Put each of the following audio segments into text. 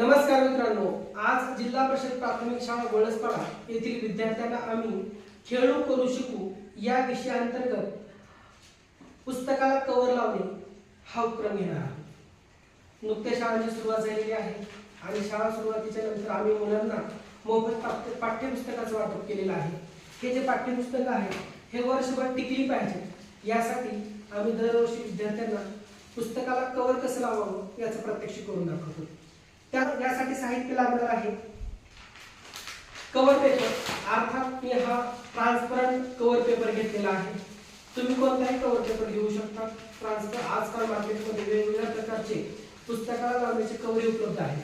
नमस्कार मित्रांनो आज जिल्हा परिषद प्राथमिक शाळा गोळसपाडा येथील विद्यार्थ्यांना आम्ही खेळू करू शिकू या विषयाअंतर्गत पुस्तकाला कवर लावणे हा उपक्रम घेणार आहोत. नुकत्या शाळांची सुरुवात झालेली आहे आणि शाळा सुरुवातीच्या नंतर आम्ही मुलांना मोफत पाठ्यपुस्तकाचं वाटप केलेलं आहे. हे जे पाठ्यपुस्तक आहे हे वर्षभर टिकली पाहिजे यासाठी आम्ही दरवर्षी विद्यार्थ्यांना पुस्तकाला कवर कसं लावावं याचं प्रत्यक्ष करून दाखवतो. त्या यासाठी साहित्य लागणार आहे. कवर पेपर अर्थात मी हा ट्रान्सपरंट कवर पेपर घेतलेला आहे. तुम्ही कोणताही कवर पेपर घेऊ शकता. ट्रान्सपर आजकाल मार्केटमध्ये वेगवेगळ्या प्रकारचे पुस्तकाला लावण्याचे कवर उपलब्ध आहेत.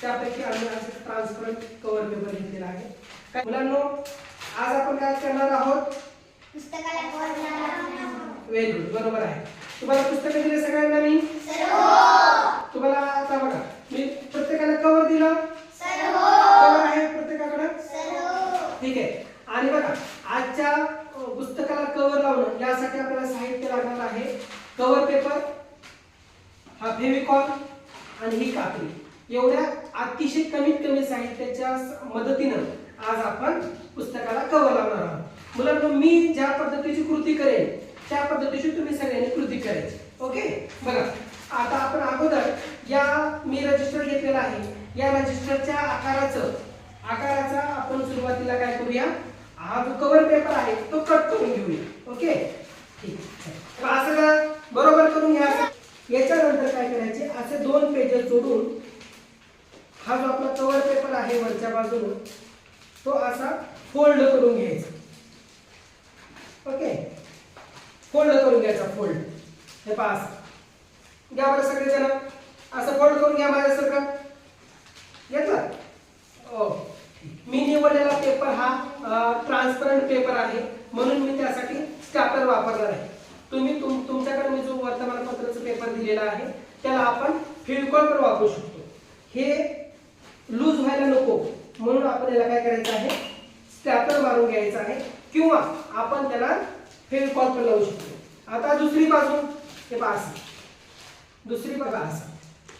त्यापैकी आम्ही आज ट्रान्सपरंट कवर पेपर घेतलेला आहे. मुलांनो आज आपण काय करणार आहोत? व्हेरी गुड बरोबर आहे. तुम्हाला पुस्तकं दिले सगळ्यांना मी तुम्हाला आता बघा मी प्रत्येकाला कवर दिलं कवर आहे प्रत्येकाकडे ठीक आहे आणि बघा आजच्या अ, पुस्तकाला कवर लावणं यासाठी आपल्याला साहित्य लागणार आहे कवर पेपर हा फेविकॉल आणि ही कात्री एवढ्या अतिशय कमीत कमी साहित्याच्या मदतीनं आज आपण पुस्तकाला कव्हर लावणार आहोत. मुलांना मी ज्या पद्धतीची कृती करेन त्या पद्धतीची तुम्ही सगळ्यांनी कृती करायची. ओके? बघा आता आपण अगोदर या मी रजिस्टर घेतलेला आहे. या रजिस्टरच्या आकाराचं आकाराचा आपण सुरुवातीला काय करूया? हा जो कव्हर पेपर आहे तो कट करून घेऊया. ओके? ठीक आहे. असं का बरोबर करून घ्या असं. याच्यानंतर काय करायचे असे सोडून हा जो आपला कवर पेपर आहे वरच्या बाजूला तो असा फोल्ड करून घ्यायचा. ओके? फोल्ड करून घ्यायचा फोल्ड. हे पास असं. घ्या बरं सगळेजण. असं फोल्ड करून घ्या माझ्यासारखं घेतला ओ मी निवडलेला पेपर हा ट्रान्सपरंट पेपर आहे. म्हणून मी त्यासाठी स्टॅपलर वापरणार आहे. तुम्ही तुम तुमच्याकडे मी जो वर्तमानपत्राचा पेपर दिलेला आहे त्याला आपण फेविकॉल पण वापरू शकतो. हे लूज व्हायला नको. म्हणून आपण याला काय करायचं आहे? स्टॅपलर मारून घ्यायचं आहे. किंवा आपण त्याला फेविकॉल पण लावू शकतो. आता दुसरी बाजू हे असं. दुसरी बघा असं.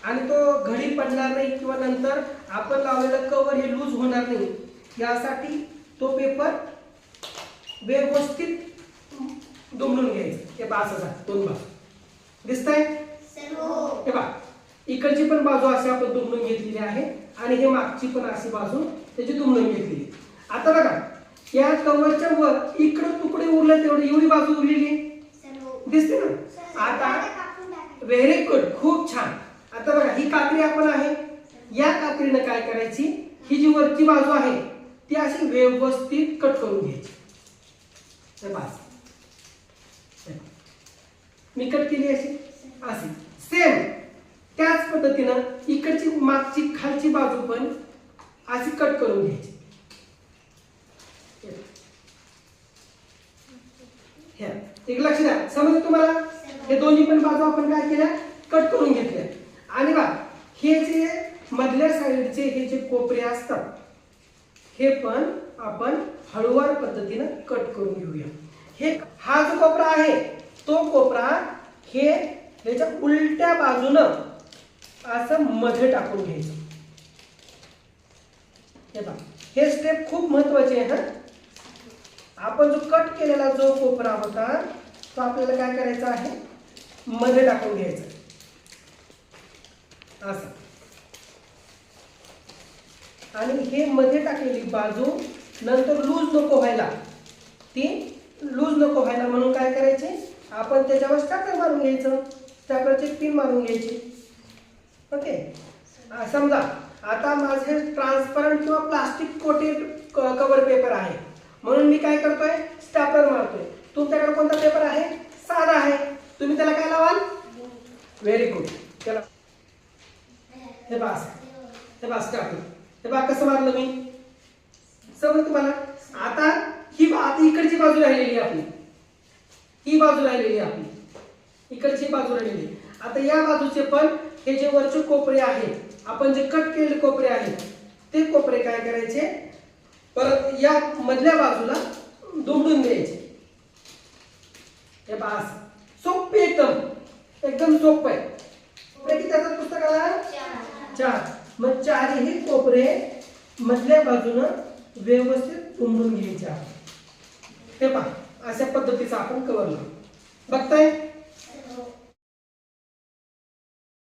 आणि तो घडी पडणार नाही किंवा नंतर आपण लावलेलं कवर हे लूज होणार नाही. यासाठी तो पेपर व्यवस्थित दुमडून घ्यायचा. हे पहा असं दोन बाजू. दिसतंय? हे पहा. इकडची पण बाजू अशी आपण दुमडून घेतलेली आहे आणि हे मागची पण अशी बाजू त्याची दुमडून घेतलेली आहे. आता बघा या कवरच्या वर इकडं तुकडे उरले तेवढे एवढी बाजू उरलेली आहे. दिसते ना? आता व्हेरी गुड खूप छान. आता बघा ही कात्री आपण आहे. या कात्रीनं काय करायची? ही जी वरची बाजू आहे ती अशी व्यवस्थित कट करून घ्यायची. मी कट केली अशी? अशी. सेम. त्याच पद्धतीनं इकडची मागची खालची बाजू पण अशी कट करून घ्यायची. ह्या. एक लक्ष द्या. समज तुम्हाला हे दोन्ही पण बाजू आपण काय केल्या? कट करून घेतल्या. आणि बा हे जे मधल्या साईडचे हे जे कोपरे असतात हे पण आपण हळूवार पद्धतीनं कट करून घेऊया. हे हा जो कोपरा आहे तो कोपरा हे याच्या उलट्या बाजूनं असं मध्ये टाकून घ्यायचं. हे बघा हे स्टेप खूप महत्त्वाचे आहे हा? आपण जो कट केलेला जो कोपरा होता तो आपल्याला काय करायचा आहे? मध्ये टाकून घ्यायचा. असं. आणि हे मध्ये टाकलेली बाजू नंतर लूज नको व्हायला. ती लूज नको व्हायला म्हणून काय करायचे? आपण त्याच्यावर स्टॅकर मारून घ्यायचं. स्टॅकरचे पिन मारून घ्यायची. ओके. समजा आता माझे ट्रान्सपरंट किंवा प्लास्टिक कोटेड कव्हर पेपर आहे. म्हणून मी काय करतोय? स्टॅपलर मारतोय. तुमच्याकडे कोणता पेपर आहे? साधा आहे. तुम्ही त्याला काय लावाल? व्हेरी गुड त्याला हे बास हे बास स्टॅपलर हे बा कसं मारलं मी? समज तुम्हाला? आता ही आता इकडची बाजू राहिलेली आहे आपली. ही बाजू राहिलेली आहे आपली. इकडची बाजू राहिलेली आता या बाजूचे पण हे जे वरचे कोपरे आहेत आपण जे कट केलेले कोपरे आहेत ते कोपरे काय करायचे? परत या मधल्या बाजूला दुमडून द्यायचे हे बास सोपे एकदम एकदम सोपं आहे. कोपरे किती असतात पुस्तकाला? चार. मग चारही कोपरे मधल्या बाजूनं व्यवस्थित उमडून घ्यायचे आपण हे पहा अशा पद्धतीचा आपण कवर बघताय?